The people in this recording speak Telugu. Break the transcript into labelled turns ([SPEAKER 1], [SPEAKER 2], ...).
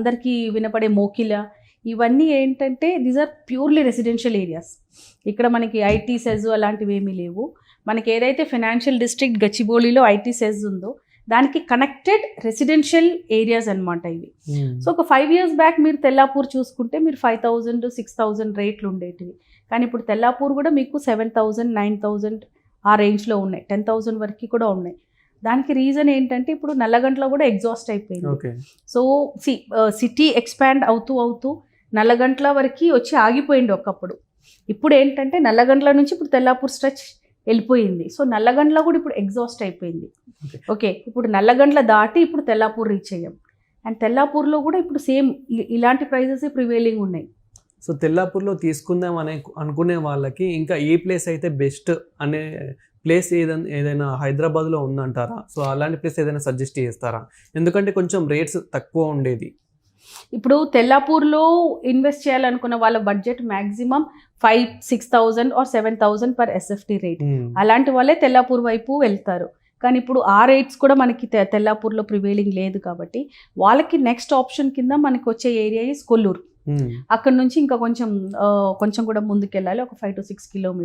[SPEAKER 1] అందరికీ వినపడే మోకిల. ఇవన్నీ ఏంటంటే these are purely residential areas ఇక్కడ మనకి ఐటీ సెజ్ అలాంటివి ఏమీ లేవు. మనకి ఏదైతే ఫైనాన్షియల్ డిస్ట్రిక్ట్ గచ్చిబౌలిలో ఐటీ సెజ్ ఉందో దానికి కనెక్టెడ్ రెసిడెన్షియల్ ఏరియాస్ అన్నమాట ఇవి. సో ఒక ఫైవ్ ఇయర్స్ బ్యాక్ మీరు తెల్లాపూర్ చూసుకుంటే మీరు ఫైవ్ థౌజండ్ సిక్స్ థౌజండ్ రేట్లు ఉండేటివి. కానీ ఇప్పుడు తెల్లాపూర్ కూడా మీకు సెవెన్ థౌజండ్ నైన్ థౌజండ్ ఆ రేంజ్లో ఉన్నాయి. టెన్ థౌజండ్ వరకు కూడా ఉన్నాయి. దానికి రీజన్ ఏంటంటే ఇప్పుడు నల్లగంటలో కూడా ఎగ్జాస్ట్ అయిపోయింది. సో సి సిటీ ఎక్స్పాండ్ అవుతూ అవుతూ నల్లగంట్ల వరకు వచ్చి ఆగిపోయింది ఒకప్పుడు. ఇప్పుడు ఏంటంటే నల్లగంట్ల నుంచి ఇప్పుడు తెల్లాపూర్ స్ట్రెచ్ వెళ్ళిపోయింది. సో నల్లగండ్ల కూడా ఇప్పుడు ఎగ్జాస్ట్ అయిపోయింది. ఓకే. ఇప్పుడు నల్లగండ్ల దాటి ఇప్పుడు తెల్లాపూర్ రీచ్ అయ్యాం. అండ్ తెల్లాపూర్లో కూడా ఇప్పుడు సేమ్ ఇలాంటి ప్రైజెస్ ప్రివేలింగ్ ఉన్నాయి.
[SPEAKER 2] సో తెల్లాపూర్లో తీసుకుందాం అనే అనుకునే వాళ్ళకి ఇంకా ఏ ప్లేస్ అయితే బెస్ట్ అనే ప్లేస్ ఏదైనా ఏదైనా హైదరాబాద్లో ఉందంటారా? సో అలాంటి ప్లేస్ ఏదైనా సజెస్ట్ చేస్తారా? ఎందుకంటే కొంచెం రేట్స్ తక్కువ ఉండేది.
[SPEAKER 1] ఇప్పుడు తెల్లాపూర్లో ఇన్వెస్ట్ చేయాలనుకున్న వాళ్ళ budget maximum five six thousand or seven thousand per SFT rate. అలాంటి వాళ్ళే తెల్లాపూర్ వైపు వెళ్తారు. కానీ ఇప్పుడు ఆ రేట్స్ కూడా మనకి తెల్లాపూర్లో ప్రివేలింగ్ లేదు కాబట్టి వాళ్ళకి నెక్స్ట్ ఆప్షన్ కింద మనకి వచ్చే ఏరియా ఇస్ కొల్లూరు. అక్కడ నుంచి ఇంకా కొంచెం కొంచెం కూడా ముందుకెళ్ళాలి. ఒక ఫైవ్ టు సిక్స్ కిలోమీటర్స్.